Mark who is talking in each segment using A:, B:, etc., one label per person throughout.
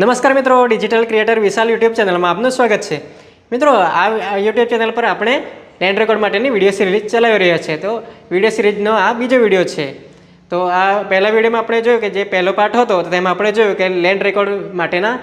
A: નમસ્કાર મિત્રો digital creator વિશાલ YouTube ચેનલમાં આપનું સ્વાગત છે. મિત્રો, આ યુટ્યુબ ચેનલ પર આપણે લેન્ડ રેકોર્ડ માટેની વીડિયો સિરીઝ ચલાવી રહ્યા છે. તો વીડિયો સિરીઝનો આ બીજો વીડિયો છે. તો આ પહેલા વિડીયોમાં આપણે જોયું કે જે પહેલો પાઠ હતો, તો તેમાં આપણે જોયું કે લેન્ડ રેકોર્ડ માટેના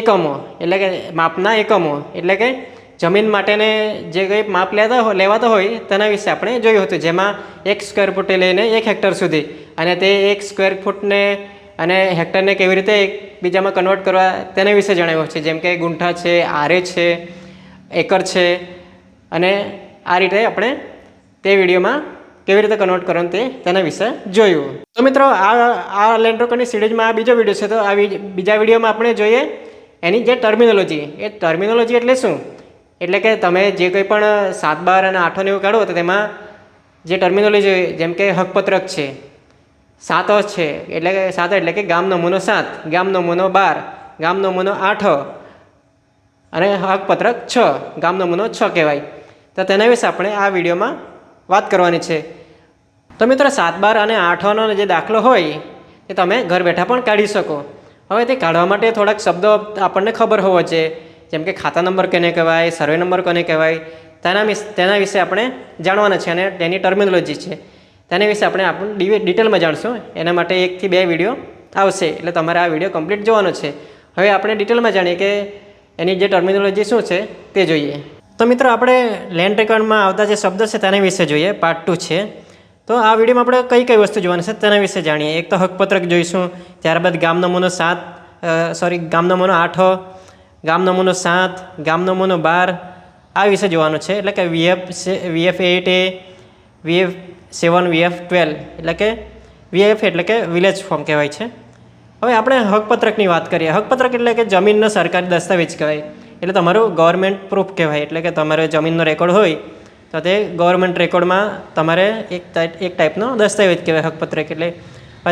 A: એકમો, એટલે કે માપના એકમો, એટલે કે જમીન માટેને જે કંઈ માપ લેતા લેવાતા હોય, તેના વિશે આપણે જોયું હતું. જેમાં એક સ્ક્વેર ફૂટે લઈને એક હેક્ટર સુધી. અને તે એક સ્ક્વેર ફૂટને અને હેક્ટરને કેવી રીતે એકબીજામાં કન્વર્ટ કરવા તેના વિશે જણાવ્યું છે? જેમ કે ગુંઠા છે, આરે છે, એકર છે. અને આ રીતે આપણે તે વિડીયોમાં કેવી રીતે કન્વર્ટ કરવાનું તે તેના વિશે જોયું. તો મિત્રો, આ આ લેન્ડ્રોકરની સિરીઝમાં આ બીજો વીડિયો છે. તો આ બીજા વિડીયોમાં આપણે જોઈએ એની જે ટર્મિનોલોજી એ ટર્મિનોલોજી એટલે શું? એટલે કે તમે જે કંઈ પણ સાત બાર અને આઠોને એવું કાઢો તો તેમાં જે ટર્મિનોલોજી જેમ કે હકપત્રક છે સાતો છે. એટલે કે સાત એટલે કે ગામ નમૂનો સાત ગામ નમૂનો બાર ગામ નમૂનો આઠ અને હકપત્રક છ ગામ નમૂનો છ કહેવાય. તો તેના વિશે આપણે આ વિડીયોમાં વાત કરવાની છે. તો મિત્રો, સાત, બાર અને આઠનો જે દાખલો હોય, એ તમે ઘર બેઠા પણ કાઢી શકો. હવે તે કાઢવા માટે થોડાક શબ્દો આપણને ખબર હોવો છે. જેમ કે ખાતા નંબર કોને કહેવાય, સર્વે નંબર કોને કહેવાય, તેના વિશે તેના વિશે આપણે જાણવાના છે અને તેની ટર્મિનોલોજી છે. તેના વિશે આપણે આપણું ડિટેલમાં જાણશું. એના માટે એકથી બે વીડિયો આવશે. એટલે તમારે આ વીડિયો કમ્પ્લીટ જોવાનો છે. હવે આપણે ડિટેલમાં જાણીએ કે એની જે ટર્મિનોલોજી શું છે તે જોઈએ. તો મિત્રો, આપણે લેન્ડ રેકોર્ડમાં આવતા જે શબ્દો છે તેના વિશે જોઈએ. પાર્ટ ટુ છે. તો આ વિડીયોમાં આપણે કઈ કઈ વસ્તુ જોવાની છે તેના વિશે જાણીએ. એક તો હકપત્રક જોઈશું, ત્યારબાદ ગામ નમૂનો સાત સોરી ગામ નમૂનો આઠ, ગામ નમૂનો સાત, ગામ નમૂનો બાર, આ વિશે જોવાનું છે. એટલે કે વીએફ વીએફ એટ એ વીએફ સેવન વીએફ ટ્વેલ્વ એટલે કે વીએફ એટલે કે વિલેજ ફોર્મ કહેવાય છે. હવે આપણે હકપત્રકની વાત કરીએ. હકપત્રક એટલે કે જમીનનો સરકારી દસ્તાવેજ કહેવાય. એટલે તમારું ગવર્મેન્ટ પ્રૂફ કહેવાય. એટલે કે તમારો જમીનનો રેકોર્ડ હોય, તો તે ગવર્મેન્ટ રેકોર્ડમાં તમારે એક એક ટાઈપનો દસ્તાવેજ કહેવાય હકપત્રક એટલે.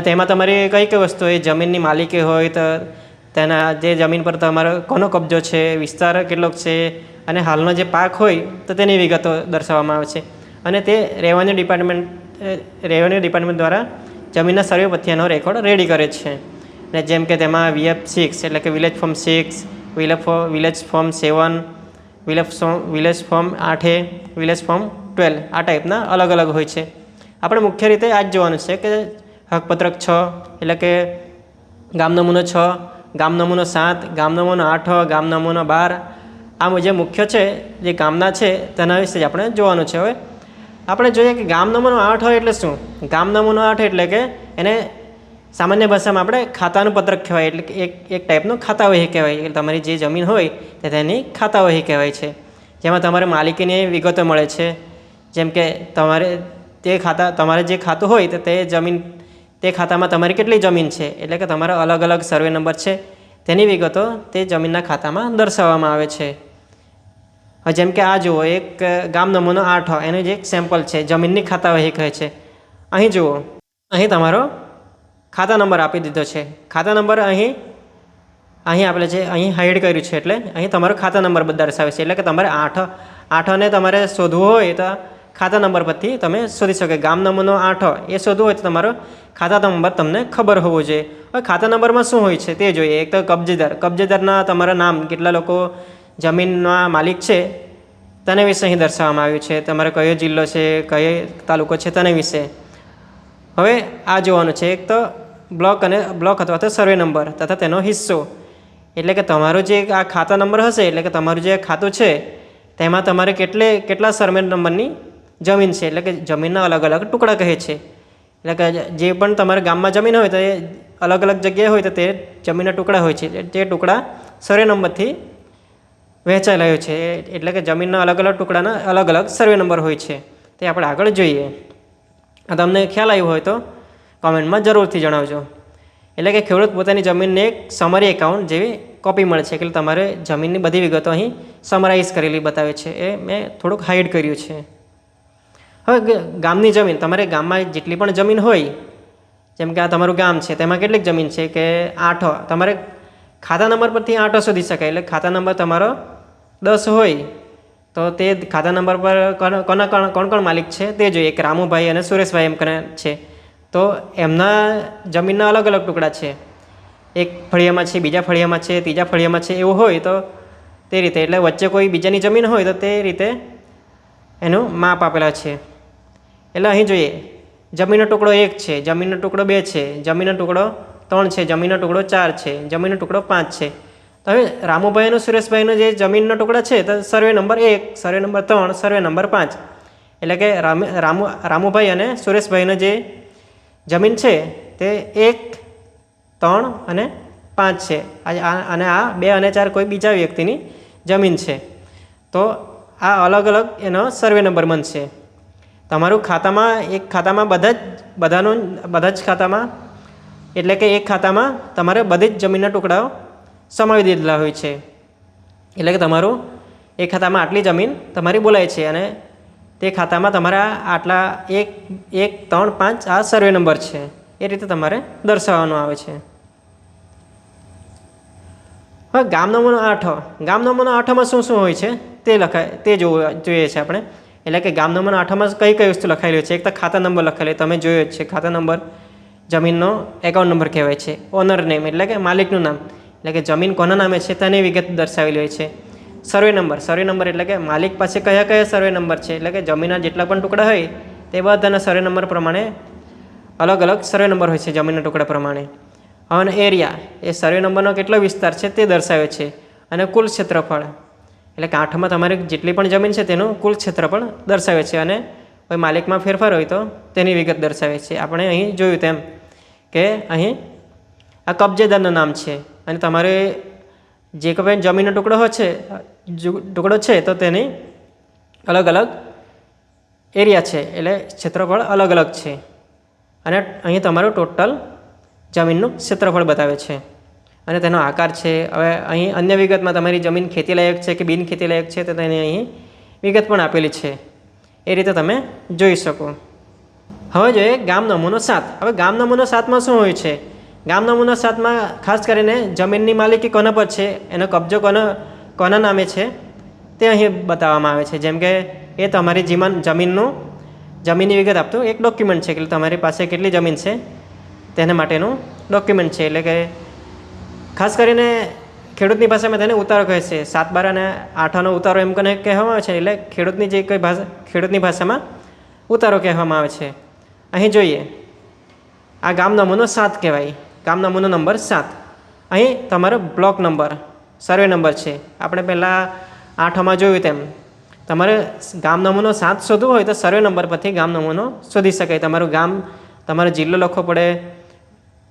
A: તેમાં તમારી કઈ કઈ વસ્તુ હોય? જમીનની માલિકી હોય તો તેના જે જમીન પર તમારો કોનો કબજો છે, વિસ્તાર કેટલોક છે અને હાલનો જે પાક હોય તો તેની વિગતો દર્શાવવામાં આવે છે. અને તે રેવન્યુ ડિપાર્ટમેન્ટ રેવન્યુ ડિપાર્ટમેન્ટ દ્વારા જમીનના સર્વે પથ્યાનો રેકોર્ડ રેડી કરે છે. ને જેમ કે તેમાં વીએફ સિક્સ એટલે કે village form six વિલેફ village form seven village village form આઠે વિલેજ ફોર્મ ટ્વેલ્વ આ ટાઈપના અલગ અલગ હોય છે. આપણે મુખ્ય રીતે આ જ જોવાનું છે કે હકપત્રક છ એટલે કે ગામ નમૂનો છ, ગામ નમૂનો સાત, ગામ નમૂનો આઠ, ગામ નમૂનો બાર, આ જે મુખ્ય છે, જે ગામના છે તેના વિશે જ આપણે જોવાનું છે હવે. આપણે જોઈએ કે ગામ નમૂનો આઠ હોય એટલે શું? ગામ નમૂનો આઠ એટલે કે એને સામાન્ય ભાષામાં આપણે ખાતાનું પત્રક કહેવાય, એટલે કે એક એક ટાઈપનું ખાતા વહી કહેવાય. એટલે તમારી જે જમીન હોય તે તેની ખાતા વહી કહેવાય છે. જેમાં તમારે માલિકીની વિગતો મળે છે. જેમ કે તમારે તે ખાતા, તમારે જે ખાતું હોય તો, તે જમીન, તે ખાતામાં તમારી કેટલી જમીન છે? એટલે કે તમારા અલગ અલગ સર્વે નંબર છે. તેની વિગતો તે જમીનના ખાતામાં દર્શાવવામાં આવે છે. જેમ કે આ જુઓ, એક ગામ નમૂનો આઠ એનું જે એક સેમ્પલ છે. જમીનની ખાતા વહી કહે છે. અહીં જુઓ. અહીં તમારો ખાતા નંબર આપી દીધો છે. ખાતા નંબર અહીં અહીં આપણે જે અહીં હાઈડ કર્યું છે એટલે અહીં તમારો ખાતા નંબર દર્શાવે છે. એટલે કે તમારે આઠ, આઠને તમારે શોધવું હોય તો ખાતા નંબર પરથી તમે શોધી શકો. ગામ નમૂનો આઠ એ શોધવું હોય તો તમારો ખાતા નંબર તમને ખબર હોવો જોઈએ. હવે ખાતા નંબરમાં શું હોય છે તે જોઈએ. એક તો કબજેદાર. કબજેદારના તમારા નામ કેટલા લોકો જમીનના માલિક છે, તેના વિશે અહીં દર્શાવવામાં આવ્યું છે. તમારો કયો જિલ્લો છે, કયો તાલુકો છે, તેના વિશે. હવે આ જોવાનું છે, એક તો બ્લોક અને બ્લોક અથવા તો સર્વે નંબર તથા તેનો હિસ્સો. એટલે કે તમારો જે આ ખાતા નંબર હશે, એટલે કે તમારું જે ખાતું છે, તેમાં તમારે કેટલે, કેટલા સર્વે નંબરની જમીન છે, એટલે કે જમીનના અલગ અલગ ટુકડા કહે છે. એટલે કે જે પણ તમારા ગામમાં જમીન હોય તો એ અલગ અલગ જગ્યાએ હોય તો તે જમીનના ટુકડા હોય છે તે ટુકડા સર્વે નંબરથી વહેંચાયેલા રહ્યો છે. એટલે કે જમીનના અલગ અલગ ટુકડાના અલગ અલગ સર્વે નંબર હોય છે. તે આપણે આગળ જોઈએ. આ તમને ખ્યાલ આવ્યો હોય તો કોમેન્ટમાં જરૂરથી જણાવજો. એટલે કે ખેડૂત પોતાની જમીનને એક સમરી એકાઉન્ટ જેવી કોપી મળે છે. એટલે તમારે જમીનની બધી વિગતો અહીં સમરાઇઝ કરેલી બતાવે છે. એ મેં થોડુંક હાઇડ કર્યું છે. હવે ગામની જમીન. તમારે ગામમાં જેટલી પણ જમીન હોય, જેમ કે આ તમારું ગામ છે, તેમાં કેટલીક જમીન છે કે આઠ, તમારે ખાતા નંબર પરથી આંટો શોધી શકાય. એટલે ખાતા નંબર તમારો દસ હોય, તો તે ખાતા નંબર પર કોના કોણ કોણ માલિક છે તે જોઈએ. એક રામુભાઈ અને સુરેશભાઈ એમ કરીને છે. તો એમના જમીનના અલગ અલગ ટુકડા છે. એક ફળિયામાં છે, બીજા ફળિયામાં છે, ત્રીજા ફળિયામાં છે, એવું હોય તો તે રીતે. એટલે વચ્ચે કોઈ બીજાની જમીન હોય તો તે રીતે એનું માપ આપેલા છે. એટલે અહીં જોઈએ, જમીનનો ટુકડો એક છે, જમીનનો ટુકડો બે છે, જમીનનો ટુકડો ત્રણ છે, જમીનનો ટુકડો ચાર છે, જમીનનો ટુકડો પાંચ છે. તો હવે રામુભાઈ અને સુરેશભાઈનો જે જમીનનો ટુકડા છે, તો સર્વે નંબર એક, સર્વે નંબર ત્રણ, સર્વે નંબર પાંચ. એટલે કે રામ, રામુ, રામુભાઈ અને સુરેશભાઈનો જે જમીન છે, તે એક, ત્રણ અને પાંચ છે. અને આ બે અને ચાર કોઈ બીજા વ્યક્તિની જમીન છે. તો આ અલગ અલગ એનો સર્વે નંબર બનશે. તમારું ખાતામાં, એક ખાતામાં બધા જ, બધાનો, બધા જ ખાતામાં એટલે કે એક ખાતામાં તમારે બધી જ જમીનના ટુકડાઓ સમાવી દીધેલા હોય છે. એટલે કે તમારું એક ખાતામાં આટલી જમીન તમારી બોલાય છે અને તે ખાતામાં તમારા આટલા એક એક, ત્રણ, પાંચ આ સર્વે નંબર છે. એ રીતે તમારે દર્શાવવાનું આવે છે. હવે ગામ નમૂનો આઠ. ગામ આઠમાં શું શું હોય છે? તે લખાય, તે જોવું, જોઈએ છે આપણે. એટલે કે ગામ નંબર આઠમાં કઈ કઈ વસ્તુ લખાયેલી છે? એક તો ખાતા નંબર લખાયેલો તમે જોયો છે ખાતા નંબર. જમીનનો એકાઉન્ટ નંબર કહેવાય છે. ઓનર નેમ એટલે કે માલિકનું નામ. એટલે કે જમીન કોના નામે છે તેની વિગત દર્શાવેલી હોય છે. સર્વે નંબર સર્વે નંબર એટલે કે માલિક પાસે કયા કયા સર્વે નંબર છે. એટલે કે જમીનના જેટલા પણ ટુકડા હોય તે બધાના સર્વે નંબર પ્રમાણે અલગ અલગ સર્વે નંબર હોય છે જમીનના ટુકડા પ્રમાણે. અને એરિયા એ સર્વે નંબરનો કેટલો વિસ્તાર છે તે દર્શાવે છે. અને કુલ ક્ષેત્રફળ. એટલે કે આઠમાં તમારી જેટલી પણ જમીન છે તેનું કુલ ક્ષેત્રફળ દર્શાવે છે. અને કોઈ માલિકમાં ફેરફાર હોય તો તેની વિગત દર્શાવે છે. આપણે અહીં જોયું તેમ કે અહીં? આ કબજેદારનું નામ છે. અને તમારે જે કોઈ જમીનનો ટુકડો છે ટુકડો છે, તો તેની અલગ અલગ એરિયા છે. એટલે ક્ષેત્રફળ અલગ અલગ છે. અને અહીં તમારું ટોટલ જમીનનું ક્ષેત્રફળ બતાવે છે. અને તેનો આકાર છે. હવે અહીં અન્ય વિગતમાં તમારી જમીન ખેતીલાયક છે કે બિન ખેતીલાયક છે, તો તેની અહીં વિગત પણ આપેલી છે. એ રીતે તમે જોઈ શકો. હવે જોઈએ ગામ નમૂનો સાત. હવે ગામ નમૂનો સાતમાં શું હોય છે? ગામ નમૂનો સાતમાં ખાસ કરીને જમીનની માલિકી કોના પર છે? એનો કબજો કોનો, કોના નામે છે? તે અહીં બતાવવામાં આવે છે. જેમ કે એ તમારી જીવન, જમીનનું, જમીનની વિગત આપતું. એક ડોક્યુમેન્ટ છે કે તમારી પાસે કેટલી જમીન છે? તેના માટેનું ડોક્યુમેન્ટ છે. એટલે કે ખાસ કરીને ખેડૂતની ભાષામાં તેને ઉતારો કહે છે. સાત, બાર અને આઠનો ઉતારો એમ કને કહેવામાં આવે છે? એટલે ખેડૂતની જે કંઈ ભાષા, ખેડૂતની ભાષામાં ઉતારો કહેવામાં આવે છે. અહીં જોઈએ. આ ગામ નમૂનો સાત કહેવાય. ગામ નમૂનો નંબર સાત. અહીં તમારો બ્લોક નંબર, સર્વે નંબર છે. આપણે પહેલાં આઠમાં જોયું તેમ. તમારે ગામ નમૂનો સાત શોધવું હોય તો સર્વે નંબર પરથી ગામ નમૂનો શોધી શકાય. તમારું ગામ, તમારો જિલ્લો લખવો પડે,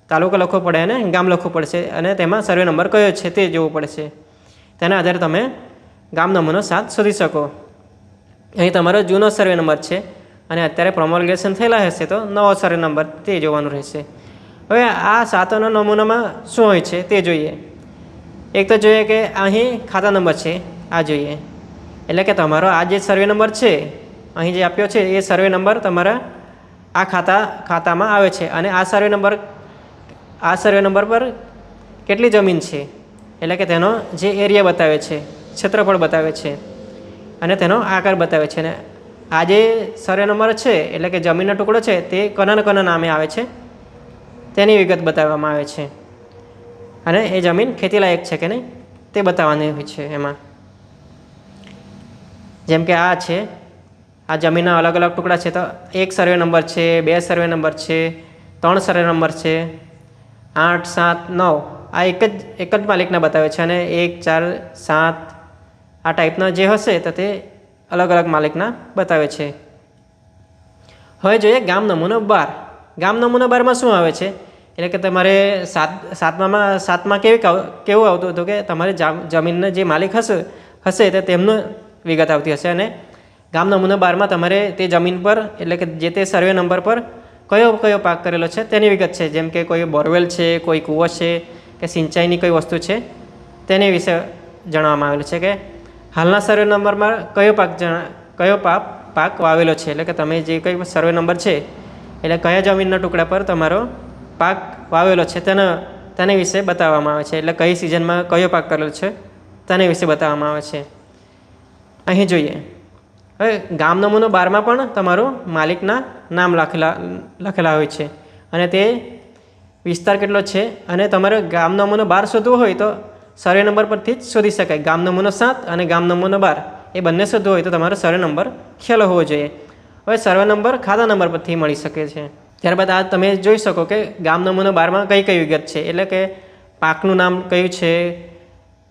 A: તાલુકો લખવો પડે અને ગામ લખવું પડશે અને તેમાં સર્વે નંબર કયો છે તે જોવું પડશે. તેના આધારે તમે ગામ નમૂનો સાત શોધી શકો. અહીં તમારો જૂનો સર્વે નંબર છે. અને અત્યારે પ્રોમોલગેશન થયેલા હશે તો નવો સર્વે નંબર તે જોવાનું રહેશે. હવે આ સાતોના નમૂનામાં શું હોય છે તે જોઈએ. એક તો જોઈએ કે અહીં ખાતા નંબર છે, આ જોઈએ. એટલે કે તમારો આ જે સર્વે નંબર છે, અહીં જે આપ્યો છે, એ સર્વે નંબર તમારા આ ખાતા, ખાતામાં આવે છે. અને આ સર્વે નંબર, આ સર્વે નંબર પર કેટલી જમીન છે? એટલે કે તેનો જે એરિયા બતાવે છે, ક્ષેત્રફળ બતાવે છે. અને તેનો આકાર બતાવે છે. અને આ જે સર્વે નંબર છે, એટલે કે જમીનનો ટુકડો છે, તે કોના કના નામે આવે છે. તેની વિગત બતાવવામાં આવે છે. અને એ જમીન ખેતીલાયક છે કે નહીં, તે બતાવવાની હોય છે એમાં. જેમ કે આ છે, આ જમીનના અલગ અલગ ટુકડા છે, તો એક સર્વે નંબર છે, બે સર્વે નંબર છે, ત્રણ સર્વે નંબર છે, આઠ, સાત, નવ, આ એક જ એક જ માલિકના બતાવે છે અને એક, ચાર, સાત, આ ટાઈપના જે હશે, તો તે અલગ અલગ માલિકના બતાવે છે. હવે જોઈએ ગામ નમૂનો બાર. ગામ નમૂનો બારમાં શું આવે છે? એટલે કે તમારે સાત, સાતમામાં, સાતમાં કેવી, કાવ- આવતું હતું કે તમારે જામ- જમીનના જે માલિક હશે હશે તો તેમનું વિગત આવતી હશે અને ગામ નમૂના બારમાં તમારે તે જમીન પર, એટલે કે જે તે સર્વે નંબર પર કયો કયો પાક કરેલો છે તેની વિગત છે. જેમ કે કોઈ બોરવેલ છે, કોઈ કૂવો છે, કે સિંચાઈની કોઈ વસ્તુ છે, તેની વિશે જણાવવામાં આવેલું છે કે હાલના સર્વે નંબરમાં કયો પાક જણા, કયો પાક પાક વાવેલો છે? એટલે કે તમે જે કંઈ સર્વે નંબર છે, એટલે કયા જમીનના ટુકડા પર તમારો પાક વાવેલો છે, તેના, તેને વિશે બતાવવામાં આવે છે. એટલે કઈ સિઝનમાં કયો પાક કરેલો છે, તેને વિશે બતાવવામાં આવે છે. અહીં જોઈએ. હવે ગામ નમૂનો બારમાં પણ તમારું માલિકના નામ લખેલા લખેલા હોય છે. અને તે વિસ્તાર કેટલો છે? અને તમારે ગામ નમૂનો બાર શોધવો હોય તો સર્વે નંબર પરથી જ શોધી શકાય. ગામ નમૂનો સાત અને ગામ નમૂનો બાર. એ બંને શોધવો હોય તો તમારો સર્વે નંબર ખ્યાલ હોવો જોઈએ. હવે સર્વે નંબર ખાતા નંબર પરથી મળી શકે છે. ત્યારબાદ આ તમે જોઈ શકો કે ગામ નમૂનો બારમાં કઈ કઈ વિગત છે? એટલે કે પાકનું નામ કયું છે?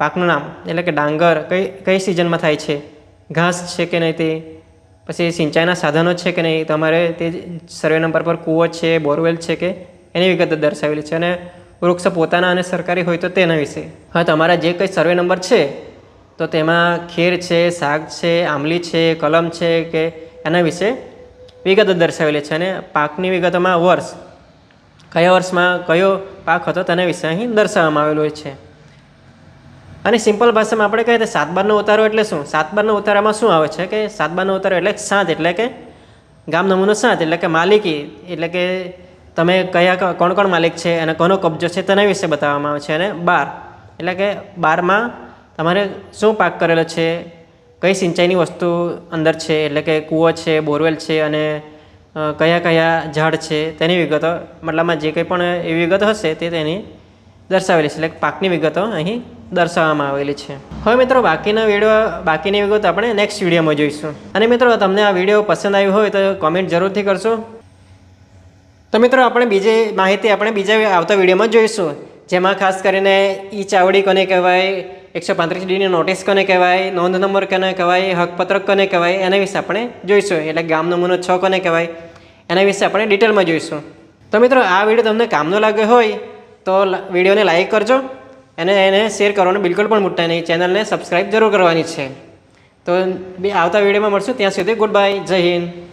A: પાકનું નામ, એટલે કે ડાંગર કઈ કઈ સિઝનમાં થાય છે? ઘાસ છે કે નહીં તે? પછી સિંચાઈના સાધનો છે કે નહીં? તમારે તે સર્વે નંબર પર કૂવો છે, બોરવેલ છે કે? એની વિગત દર્શાવેલી છે. અને વૃક્ષ પોતાના અને સરકારી હોય તો તેના વિશે. હા, તમારા જે કંઈ સર્વે નંબર છે, તો તેમાં ખેર છે, શાક છે, આંબલી છે, કલમ છે કે એના વિશે વિગત દર્શાવેલી છે અને પાકની વિગતોમાં વર્ષ, કયા વર્ષમાં કયો પાક હતો તેના વિશે અહીં દર્શાવવામાં આવેલું હોય છે. અને સિમ્પલ ભાષામાં આપણે કહીએ તો સાત બારનો ઉતારો એટલે શું? સાત બારનો ઉતારામાં શું આવે છે કે સાત બારનો ઉતારો એટલે સાત, એટલે કે ગામ નમૂનો સાત, એટલે કે માલિકી, એટલે કે તમે કયા કોણ કોણ માલિક છે અને કોનો કબજો છે તેના વિશે બતાવવામાં આવે છે અને બાર. એટલે કે બારમાં તમારે શું પાક કરેલો છે, કઈ સિંચાઈની વસ્તુ અંદર છે, એટલે કે કૂવો છે, બોરવેલ છે અને કયા કયા ઝાડ છે તેની વિગતો, મતલબમાં જે કંઈ પણ એવી વિગતો હશે તે તેની દર્શાવેલી છે, એટલે પાકની વિગતો અહીં દર્શાવવામાં આવેલી છે. હવે મિત્રો બાકીના વીડિયો, બાકીની વિગતો આપણે નેક્સ્ટ વિડીયોમાં જોઈશું. અને મિત્રો તમને આ વીડિયો પસંદ આવ્યો હોય તો કોમેન્ટ જરૂરથી કરશો. તો મિત્રો, આપણે બીજી માહિતી આપણે બીજા આવતા વિડીયોમાં જોઈશું. જેમાં ખાસ કરીને ઈ ચાવડી કોને કહેવાય, એકસો પાંત્રીસ ડીની નોટિસ કોને કહેવાય, નોંધ નંબર કોને કહેવાય, હકપત્રક કોને કહેવાય, એના વિશે આપણે જોઈશું. એટલે ગામ નમૂનો છ કોને કહેવાય, એના વિશે આપણે ડિટેલમાં જોઈશું. તો મિત્રો, આ વીડિયો તમને કામનો લાગ્યો હોય, તો વિડીયોને લાઇક કરજો અને એને શેર કરવાનું બિલકુલ પણ મૂકતા નહીં. ચેનલને સબસ્ક્રાઈબ જરૂર કરવાની છે. તો આવતા વિડીયોમાં મળશું. ત્યાં સુધી ગુડ બાય, જય હિન્દ.